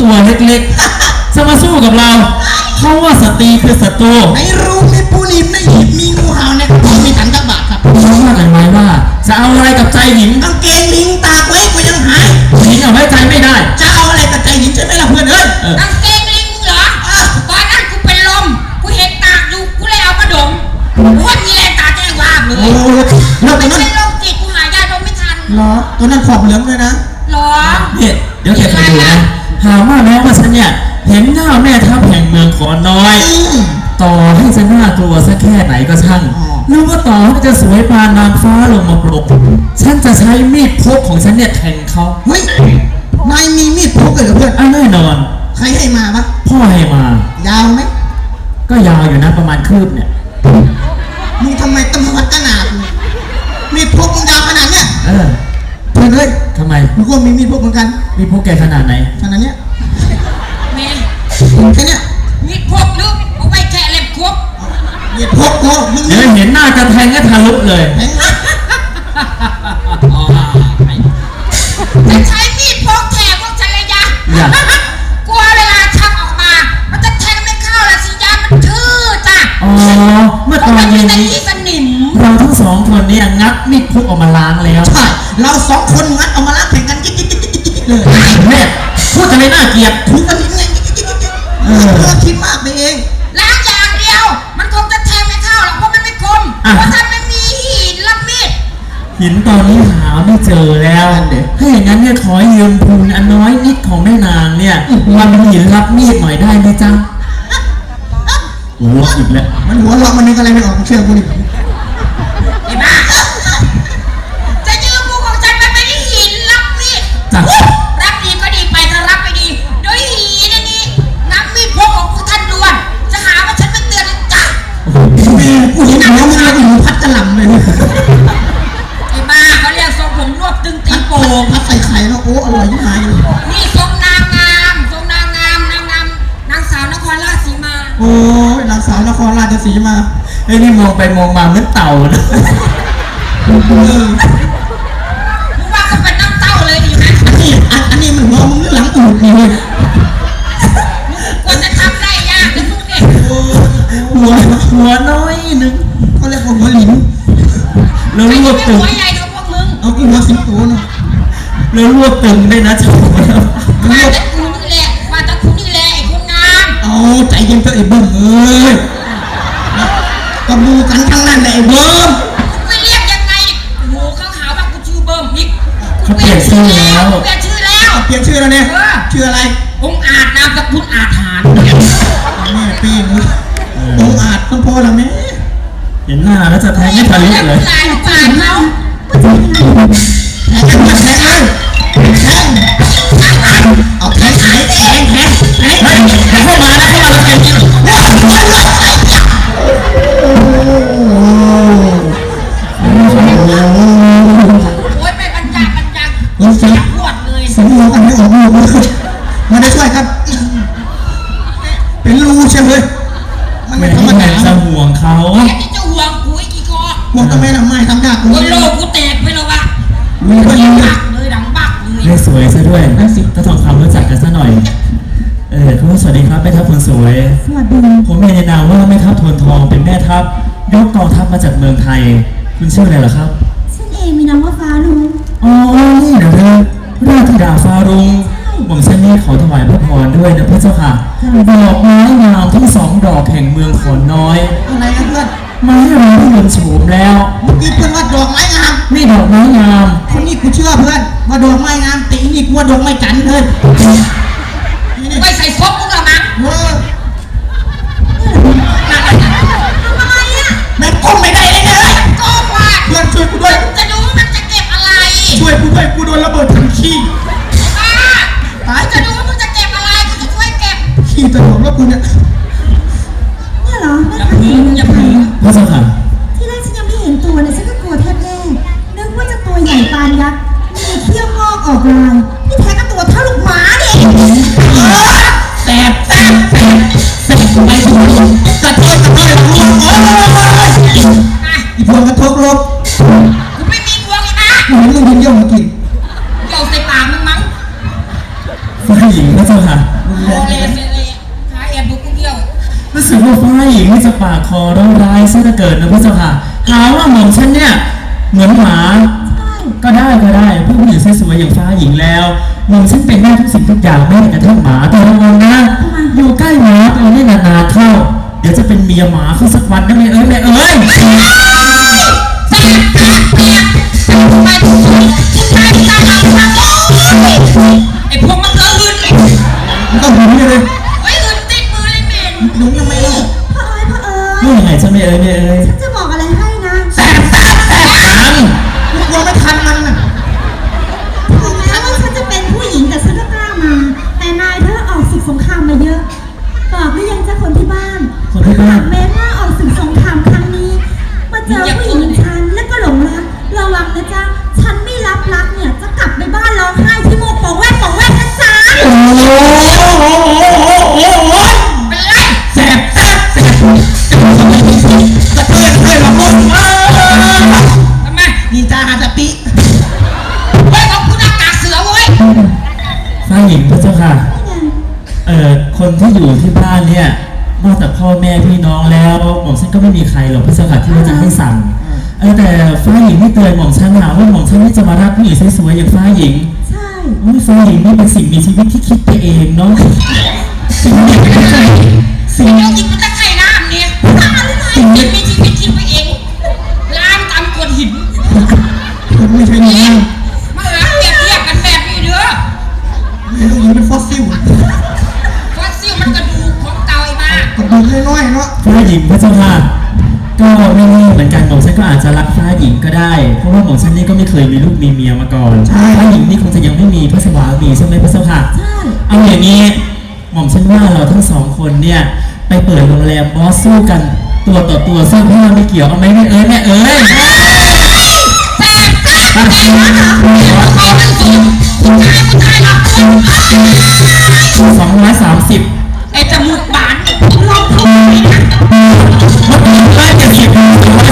ตัวเล็กๆ จะมาสู้กับเราเขาว่าสตรีคือศัตรูในรูมีปูนิมในหีบมีงูเห่าในกระเป๋ามีถังกระบะครับเขาว่ากันไว้ว่า จะเอาอะไรกับใจหญิงกางเกงลิงตากไว้กูยังหายหญิงเอาไว้ใจไม่ได้ จะเอาอะไรกับใจหญิงใช่ไหมล่ะเพื่อนเอ้ยเออกางเกงลิงเหรอตอนนั้นกูเป็นลม กูเห็นตากอยู่ กูเลยเอามาดมกูว่ามีแรงตาแจ้งว่าบเลโอ้ยแล้วตัวไม่นั้นใช่โรคจิตกูหายาดมไม่ทันเหรอตัวนั้นขอบเหลืองเลยนะหรอเนี่ยเดี๋ยวแกคอยดูนะ หาว่าแม้ว่าฉันเนี่ยเห็นหน้าแม่ทัพแห่งเมืองขอนน้อยอืมต่อให้จะน่ากลัวสักแค่ไหนก็ช่างอ๋อหรือว่าต่อให้จะสวยปานนางฟ้าลงมาปลุกฉันจะใช้มีดพกของฉันเนี่ยแทงเขาเฮ้ย นายมีมีดพกเลยเหรอเพื่อนอันแน่นอน ใครให้มาปะพ่อให้มา ยาวไหม ก็ยาวอยู่นะประมาณคืบเนี่ย มึงทำไมต้องมาวัดขนาดมึงมีดพกมึงยาวขนาดเนี้ย เออ เพื่อน เอ้ยทำไมมึงก็มีมีดพกเหมือนกันมีพวกแกขนาดไหน ขนาดเนี้ยแม่แค่เนี้ยมีดพกนึกเอาไว้แกะเล็บครบมีดพกกูมึงเดี๋ยวเห็นหน้าจะแทงก็ทะลุเลยแทงเลยจะใช้มีดพกแทงพวกฉันเลยยะอย่า กลัวเวลาชักออกมา มันจะแทงไม่เข้าละสิยะมันทื่อจ้ะอ๋อเมื่อเพตราะอนมันมีเย็นแต่นี้ที่ส เนี่ยงัดมีดพกออกมาล้างแล้วใช่เราสองคนงัดเอามาล้างแข่งกันจิ๊กจิ๊กจิ๊กจิ๊กจิ๊กเลยแม่พูดอะไรน่าเกลียดถูกกันยังไงจิ๊กจิ๊กจิ๊กจิ๊กเออเธอคิดมากไปเองล้างอย่างเดียว มันคงจะแทงไม่เข้าหรอกเพราะมันไม่คมอะเพราะท่านไม่มีหินรับมีดหินตอนนี้หาไม่เจอแล้วถ้าอย่างนั้นเนี่ยขอยืมทุนอันน้อยนิดของแม่นางเนี่ยมาเป็นหินรับมีดหน่อยได้ไหมจ๊ะโอ้โหอีกแล้วมันหัวเราะมันนึกอะไรไม่ออกเชื่อกูดิ รับดีก็ดีไปถ้ารับไม่ดีโดยหินอันนี้น้ำมีดพกของพวกท่านด่วน จะหาว่าฉันไม่เตือนนะจ้ะแม่กูเห็นหัวมึงแล้วกูหูพัดกระหล่ำเลยไอ้บ้าเขาเรียกทรงผมรวบตึงตีโป่งพัดใส่ไข่แล้วโอ้อร่อยยิ่งหายเลยนี่ทรงนางงามทรงนางงามนางงามนางสาวนครราชสีมาโอ้ยนางสาวนครราชสีมาไอ้นี่มองไปมองมาเหมือนเต่านะเออ รียกว่าหัวหลินแล้วไอ้รวที่บเป็นตึงหัวใหญ่เท่าพวกมึงเอากูหัวสิงโตเนาะแล้วรวบตึงได้นะจ๊ะมาแต่กูนี่แหละมาแต่กูนี่แหละไอ้คนงามเอาใจเย็นเถอะไอ้เบิ้มเอ้ยกระบูกันทั้งนั้นแหละไอ้เบิ้มไม่เรียกยังไงโอ้โหเขาหาว่ากูชื่อเบิ้มอีกเขาเปลี่ยนชื่อแล้วเปลี่ยนชื่อแล้วเปลี่ยนชื่อแล้วเนี่ยเออชื่ออะไรองค์อาจนามสกุลอาถรรพ์แม่เป้งเลยองค์อาจต้องพอแล้วแม่ เห็นหน้าแล้วจะแทงไม่ทะลุเลยลายปานเขาแทงแทงเลยแทงเอาแทงแทงแทงแทงเข้ามานะเข้ามาแล้วแกกินโอ๊ยไม่บรรจาบรรจังเฮ้ยเสียงปวดเลยสียงหัวกันไม่ออกลูกเลยมาได้ช่วยครับ เป็นรูใช่ไหมมันไม่ไม่ธรรมได้ดา จะห่วงเขา แกที่จะห่วงกูไอ้กี่ คอหัวทำไมล่ะไม่ทำยากกูโอ้ยโลกกูแตกไปแล้ววะมีคนดัยิงงบักเลยดังบักเลยได้สวยซะด้วยถ้าทองคำรู้จักกันซะหน่อย เออคุณผู้สวัสดีครับแม่ทัพคนสวย สวัสดีผมมีในนามว่าแม่ทัพทวนทองเป็นแม่ทัพยกกองทัพมาจากเมืองไทย คุณชื่ออะไรเหรอครับ ฉันเองมีนามว่าฟ้าลุงอ๋อนี่นะเธอราชธิดาฟ้ารุงหม่อมฉันนี่ขอถวายพระพรด้วยนะพระเจ้าค่ะ ดอกไม้งามทั้งสองดอกแห่งเมืองขอนน้อย อะไรนะเพื่อน มาให้เราได้ยินโฉมแล้ว เมื่อกี้เพื่อนว่าดอกไม้งามนี่ดอกไม้งามคนนี้กูเชื่อเพื่อนว่าดอกไม้งามตีนี่กูว่าดอกไม้จันทร์เลยนี่นี่ไปใส่ซบมึงละมั้งเออนั่นแหละทำอะไรอะแม่งก้มไม่ได้เลยเนี่ยก็ว่าเพื่อนช่วยกูด้วย จะดูว่ามันจะเก็บอะไรช่วยกูด้วยกูโดนระเบิดถังขี้บ้าตายจะดูว่ามึงจะเก็บอะไรกูจะช่วยเก็บขี้ตลอดแล้วกูเนี่ยเนี่ยเหรอแม่อย่าทัพพึ่งอย่าพึ่ง พระเจ้าค่ะที่แรกฉันยังไม่เห็นตัวเนี่ยฉันก็กลัวแทบแย่นึกว่าจะตัวใหญ่ปานยักษ์มีเขี้ยวงอกออกลาย ญิงที่จะปากคอร้องร้ายซะเหลือเกินนะพระเจ้าค่ะหาว่าหม่อมฉันเนี่ยเหมือนหมาก็ได้ก็ได้ผู้หญิงสวยๆอย่างฟ้าหญิงแล้วหม่อมฉันเป็นได้ทุกสิ่งทุกอย่างแม่กระทั่งหมาแต่ระวังนะอยู่ใกล้หมาตัวนี้นานๆเข้า เดี๋ยวจะเป็นเมียหมาขึ้นสักวันนะแม่เอ้ยแม่เอ้ย หญิงพระเจ้าค่ะนี่ไงเอ่อ คนที่อยู่ที่บ้านเนี่ยนอกจากพ่อแม่พี่น้องแล้วหม่อมฉันก็ไม่มีใครหรอกพระเจ้าค่ะที่ว่าจะให้สั่ง เออแต่ฟ้าหญิงไม่เตือนหม่อมฉันหาว่าหม่อมฉันไม่จะมารับผู้หญิงสวยๆอย่างฟ้าหญิง ใช่โอ้ยฟ้าหญิงนี่เป็นสิ่งมีชีวิตที่คิดไปเองเนาะสิ่งมีชีวิตสิ่งเดี๋ยวกินมันจะไข่น้ำเนี่ยกินมีชีวิตคิดไปเองล้างตามกวนหินคุณไม่ใช่หนุ่มมาหาาะฟ้าหญิงพระเจ้าค่ะก็ไม่แน่เหมือนกันหม่อมฉันก็อาจจะรักฟ้าหญิงก็ได้ เพราะว่าหม่อมฉันนี่ก็ไม่เคยมีลูกมีเมียมาก่อนฟ้าหญิงนี่คงจะยังไม่มีพระสวามีใช่ไหมพระเจ้าค่ะใช่เอาอย่างนี้หม่อมฉันว่าเราทั้งสองคนเนี่ยไปเปิดโรงแรมบอสสู้กัน ตัวต่อตัวเสื้อผ้าไม่เกี่ยวเอาไหมแม่เอ้ยแม่เอ้ยแซ่บแซ่บแซ่บเอามันสูงผู้ชายผู้ชายหลับคนสองร้อยสามสิบ Thank you.